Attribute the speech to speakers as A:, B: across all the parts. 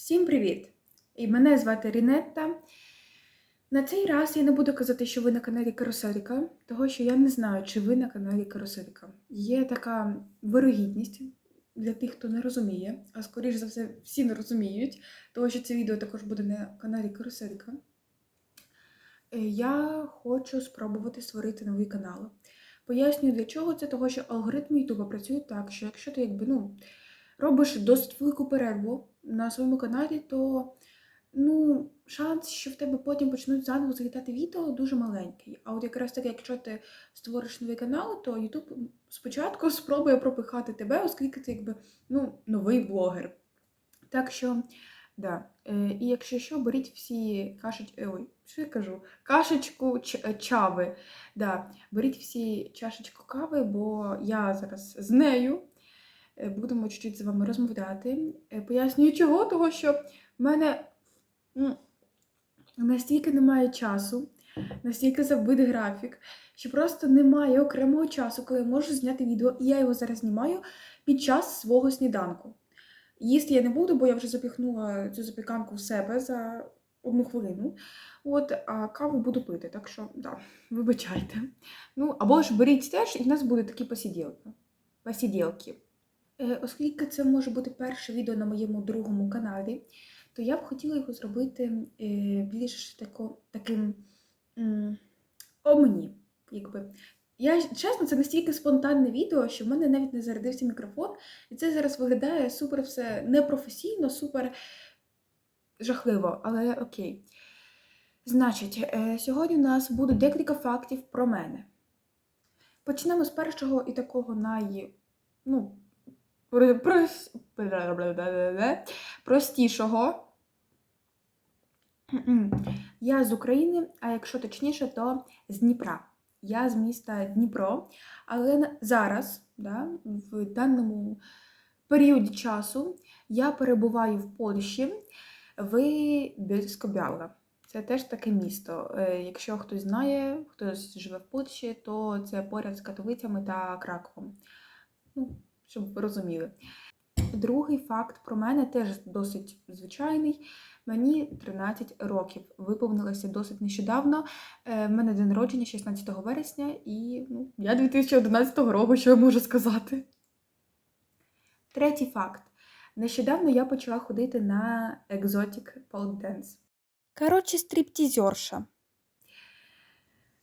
A: Всім привіт! І мене звати Рінетта. На цей раз я не буду казати, що ви на каналі Каруселіка, того що я не знаю, чи ви на каналі Каруселіка. Є така вирогідність для тих, хто не розуміє, а скоріш за все, всі не розуміють, того що це відео також буде на каналі Каруселіка. Е, Я хочу спробувати створити новий канал. Пояснюю, для чого це, того що алгоритм Ютуба працює так, що якщо ти якби, ну, робиш досить велику перерву на своєму каналі, то ну, шанс, що в тебе потім почнуть заново залітати відео, дуже маленький. А от якраз таки, якщо ти створиш новий канал, то YouTube спочатку спробує пропихати тебе, оскільки ти якби ну, новий блогер. Так що, да. Е, і якщо що, беріть всі кашеч... е, Ой, що я кажу? Кашечку ч... е, чави. Да. Беріть всі чашечку кави, бо я зараз з нею. Е, Будемо чуть-чуть з вами розмовляти. Е, Пояснюю чого, того що в мене настільки немає часу, настільки забитий графік, що просто немає окремого часу, коли я можу зняти відео, і я його зараз знімаю під час свого сніданку. Їсти я не буду, бо я вже запіхнула цю запіканку в себе за одну хвилину. От, а каву буду пити, так що да, вибачайте. Ну, або ж беріть теж, і в нас будуть такі посиділки. Посиділки. Е, Оскільки це може бути перше відео на моєму другому каналі, то я б хотіла його зробити е, більш тако, таким о мені. Якби. Я чесно, це настільки спонтанне відео, що в мене навіть не зарядився мікрофон, і це зараз виглядає супер все непрофесійно, супер жахливо, але окей. Значить, е, сьогодні у нас буде декілька фактів про мене. Почнемо з першого і такого най. ну, простішого. Я з України, а якщо точніше, то з Дніпра. Я з міста Дніпро, але зараз, да, в даному періоді часу, я перебуваю в Польщі в Більсько-Бяла. Це теж таке місто. Е, Якщо хтось знає, хтось живе в Польщі, то це поряд з Катовицями та Краковом. Ну, щоб ви розуміли. Другий факт про мене теж досить звичайний. Мені 13 років. Виповнилося досить нещодавно. Е, В мене день народження 16 вересня, і ну, я 2011 року, що я можу сказати. Третій факт. Нещодавно я почала ходити на Pole Dance.
B: Коротше, стриптізерша.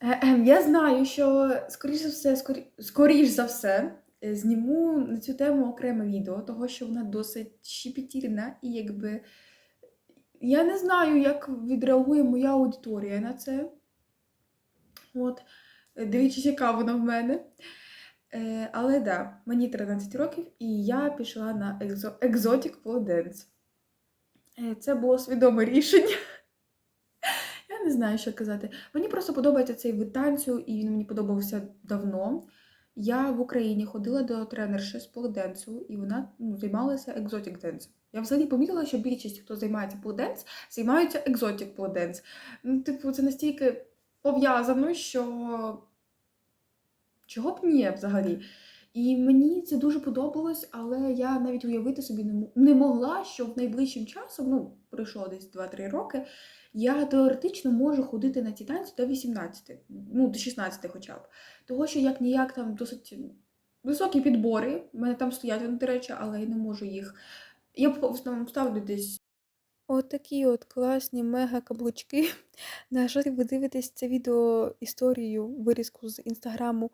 A: Е, ем, Я знаю, що скоріш за все, скорі... скоріш за все, зніму на цю тему окреме відео, того що вона досить щепетільна, і якби я не знаю, як відреагує моя аудиторія на це. От, е, дивіться, яка вона в мене. Е, але да, мені 13 років, і я пішла на екзо... Pole Dance. Е, Це було свідоме рішення. Я не знаю, що казати. Мені просто подобається цей вид танцю, і він мені подобався давно. Я в Україні ходила до тренерши з полуденсу, і вона ну, займалася екзотік денсом. Я взагалі помітила, що більшість, хто займається полуденс, займаються екзотік полуденс. Ну, типу, це настільки пов'язано, що чого б ні взагалі. І мені це дуже подобалось, але я навіть уявити собі не могла, що в найближчим часом, ну, пройшло десь 2-3 роки, я теоретично можу ходити на ці танці до 18, ну, до 16 хоча б. Того, що як ніяк там досить високі підбори, в мене там стоять вони, до речі, але я не можу їх. Я основному ставлю десь.
B: От от класні мега каблучки. На жаль, ви дивитесь це відео історію, вирізку з інстаграму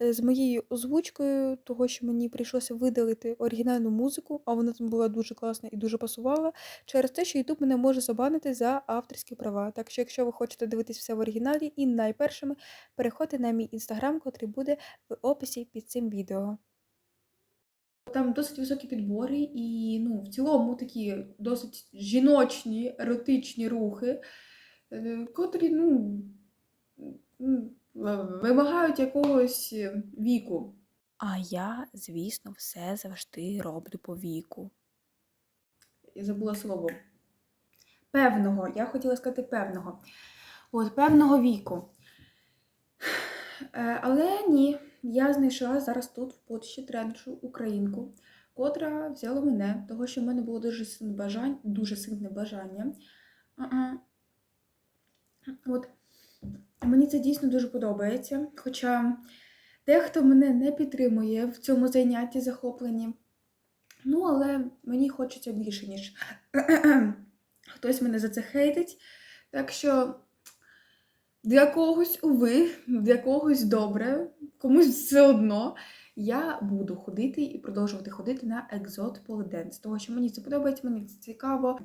B: з моєю озвучкою, того, що мені прийшлося видалити оригінальну музику, а вона там була дуже класна і дуже пасувала, через те, що YouTube мене може забанити за авторські права. Так що, якщо ви хочете дивитись все в оригіналі і найпершими, переходьте на мій інстаграм, котрий буде в описі під цим відео.
A: Там досить високі підбори, і ну, в цілому такі досить жіночні, еротичні рухи, е, котрі ну, вимагають якогось е, віку.
B: А я, звісно, все завжди роблю по віку.
A: Я забула слово. Певного, я хотіла сказати певного. От, певного віку. Е, Але ні, я знайшла зараз тут в Польщі тренершу українку, котра взяла мене, того що в мене було дуже сильне бажання, дуже сильне бажання. От мені це дійсно дуже подобається. Хоча дехто мене не підтримує в цьому зайнятті захопленні. Ну, але мені хочеться більше, ніж хтось мене за це хейтить. Так що для когось, уви, для когось добре, комусь все одно. Я буду ходити і продовжувати ходити на екзот поледенс, тому що мені це подобається, мені це цікаво.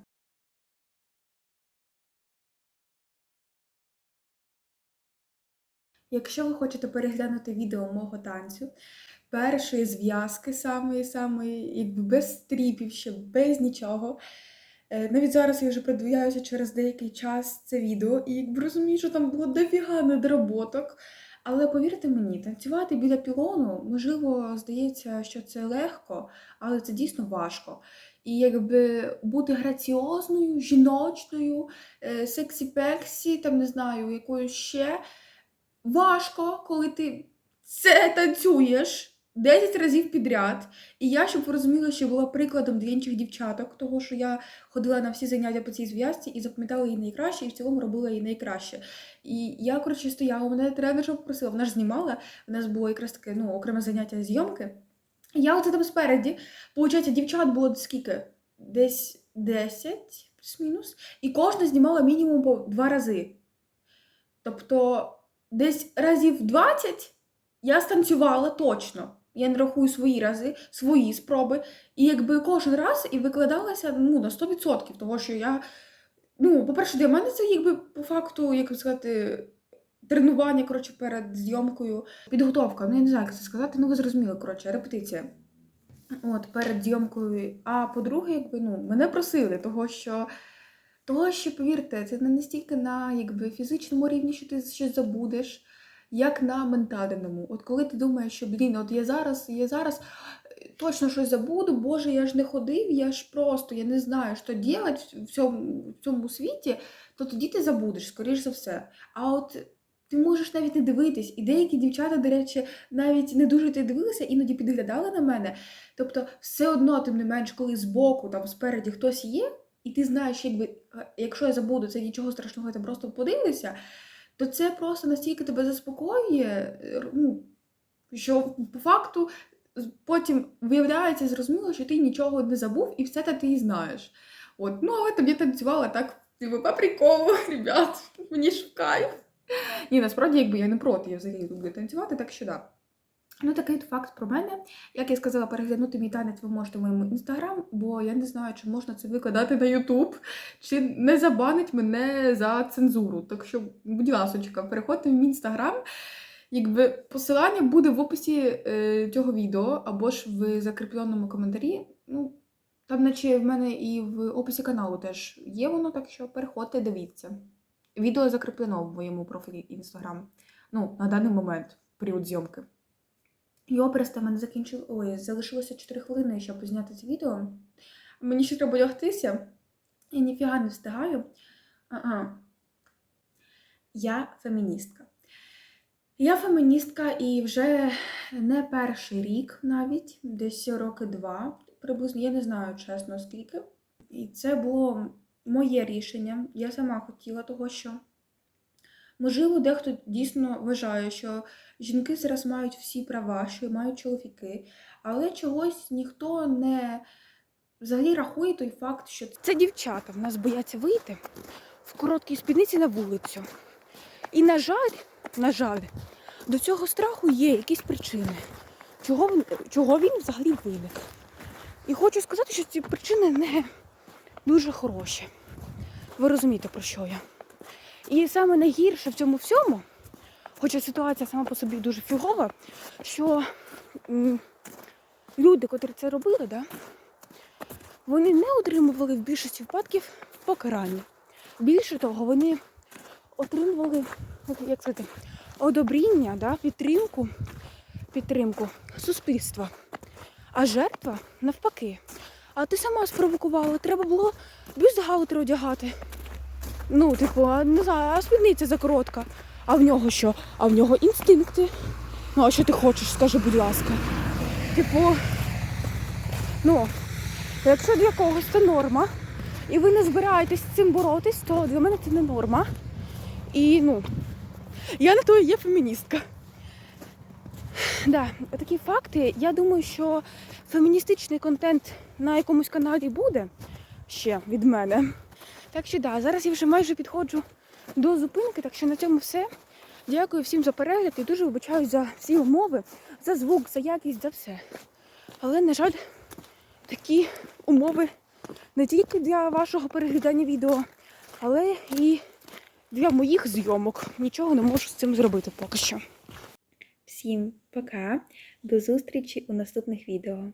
A: Якщо ви хочете переглянути відео мого танцю, першої зв'язки, самої, самої, якби без стріпів, ще без нічого. Е, Навіть зараз я вже продивляюся через деякий час це відео, і якби розумію, що там було дофіга недоработок. Але повірте мені, танцювати біля пілону, можливо, здається, що це легко, але це дійсно важко. І якби бути граціозною, жіночною, е, сексі-пексі, там не знаю, якоюсь ще важко, коли ти це танцюєш 10 разів підряд. І я, щоб ви розуміли, що була прикладом для інших дівчаток, того що я ходила на всі заняття по цій зв'язці і запам'ятала її найкраще, і в цілому робила її найкраще. І я, коротше, стояла, мене тренерша попросила, вона ж знімала, у нас було якраз таке ну, окреме заняття зйомки. І Я оце там спереді, Получається, дівчат було скільки? Десь 10 плюс-мінус. І кожна знімала мінімум по два рази. Тобто, десь разів 20 я станцювала точно. Я не рахую свої рази, свої спроби. І якби кожен раз і викладалася ну, на 100%, того що я. Ну, по-перше, для мене це якби по факту, як сказати, тренування коротше, перед зйомкою, підготовка. Ну, я не знаю, як це сказати, ну ви зрозуміли, коротше, репетиція. От, перед зйомкою. А по-друге, якби, ну, мене просили, того що, того, що, повірте, це не настільки на якби, фізичному рівні, що ти щось забудеш, як на ментальному. От коли ти думаєш, що блін, от я зараз, я зараз е, точно щось забуду, боже, я ж не ходив, я ж просто я не знаю, що робити в цьому, в цьому світі, то тоді ти забудеш, скоріш за все. А от ти можеш навіть не дивитись. І деякі дівчата, до речі, навіть не дуже ти дивилися, іноді підглядали на мене. Тобто, все одно, тим не менш, коли збоку, там спереді хтось є, і ти знаєш, якби, якщо я забуду, це нічого страшного, там просто подивлюся, то це просто настільки тебе заспокоює, е, ну, що по факту потім виявляється зрозуміло, що ти нічого не забув і все те ти і знаєш. От, ну, але тобі танцювала так, типу, по приколу, ребят, мені кайф. Ні, насправді, якби я не проти, я взагалі люблю танцювати, так що да. Ну, такий факт про мене. Як я сказала, переглянути мій танець ви можете в моєму інстаграм, бо я не знаю, чи можна це викладати на Ютуб, чи не забанить мене за цензуру. Так що, будь ласочка, переходьте в мій інстаграм. Якби посилання буде в описі е, цього відео або ж в закріпленому коментарі. Ну, там, наче в мене і в описі каналу теж є воно, так що переходьте, дивіться. Відео закріплено в моєму профілі інстаграм. Ну, на даний момент, період зйомки. Образ там мене закінчив. Ой, залишилося 4 хвилини, щоб зняти це відео. Мені ще треба лягтися. Я ніфіга не встигаю. Ага. Я феміністка. Я феміністка і вже не перший рік навіть, десь роки два, приблизно, я не знаю чесно скільки. І це було моє рішення. Я сама хотіла того, що можливо, дехто дійсно вважає, що жінки зараз мають всі права, що мають чоловіки, але чогось ніхто не взагалі рахує той факт, що
B: Це дівчата в нас бояться вийти в короткій спідниці на вулицю. І, на жаль, на жаль, до цього страху є якісь причини, чого він, чого він взагалі виник. І хочу сказати, що ці причини не дуже хороші. Ви розумієте, про що я. І саме найгірше в цьому всьому, хоча ситуація сама по собі дуже фігова, що люди, котрі це робили, да, вони не отримували в більшості випадків покарання. Більше того, вони отримували, як- сказати, одобріння, да, підтримку, підтримку суспільства. А жертва навпаки. А ти сама спровокувала, треба було бюстгальтер одягати. Ну, типу, не знаю, а спідниця закоротка. А в нього що? А в нього інстинкти. Ну, а що ти хочеш, скажи, будь ласка. Типу, Ну, якщо для когось це норма, і ви не збираєтесь з цим боротись, то для мене це не норма. І ну, я на то і є феміністка. Да, такі факти. Я думаю, що феміністичний контент на якомусь каналі буде ще від мене. Так що да, зараз я вже майже підходжу до зупинки, так що на цьому все. Дякую всім за перегляд і дуже вибачаю за всі умови, за звук, за якість, за все. Але, на жаль, такі умови не тільки для вашого переглядання відео, але і для моїх зйомок. Нічого не можу з цим зробити поки що.
A: Всім пока, до зустрічі у наступних відео.